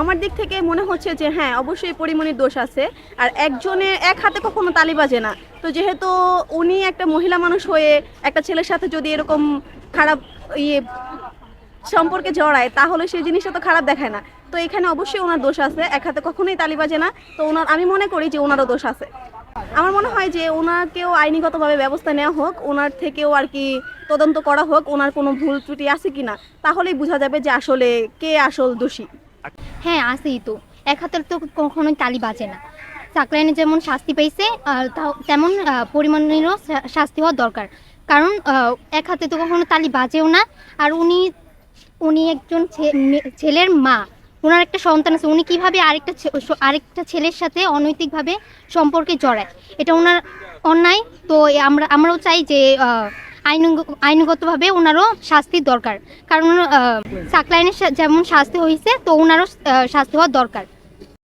আমার দিক থেকে মনে হচ্ছে যে হ্যাঁ অবশ্যই পরিমণির দোষ আছে। আর একজনের এক হাতে কখনো তালি বাজে না। তো যেহেতু উনি একটা মহিলা মানুষ হয়ে একটা ছেলের সাথে যদি এরকম খারাপ ইয়ে সম্পর্কে জড়ায়, তাহলে সেই জিনিসটা তো খারাপ দেখায় না। তো এখানে অবশ্যই ওনার দোষ আছে। এক হাতে কখনোই তালি বাজে না। তো ওনার, আমি মনে করি যে ওনারও দোষ আছে। আমার মনে হয় যে ওনাকেও আইনিগতভাবে ব্যবস্থা নেওয়া হোক। ওনার থেকেও আর কি তদন্ত করা হোক। ওনার কোনো ভুল ত্রুটি আছে কি না তাহলেই বোঝা যাবে যে আসলে কে আসল দোষী। হ্যাঁ আসেই তো। এক হাতের তো কখনোই তালি বাজে না। চাকলাইনে যেমন শাস্তি পেয়েছে তেমন পরিমাণেরও শাস্তি হওয়া দরকার। কারণ এক হাতে তো কখনো তালি বাজেও না। আর উনি উনি একজন ছেলের মা। ওনার একটা সন্তান আছে। উনি কীভাবে আরেকটা আরেকটা ছেলের সাথে অনৈতিকভাবে সম্পর্কে জড়ায়? এটা ওনার অন্যায়। তো আমরা, আমরাও চাই যে আইনগতভাবে ওনারও শাস্তির দরকার। কারণ সাকলাইনের যেমন শাস্তি হয়েছে তো ওনারও শাস্তি হওয়া দরকার।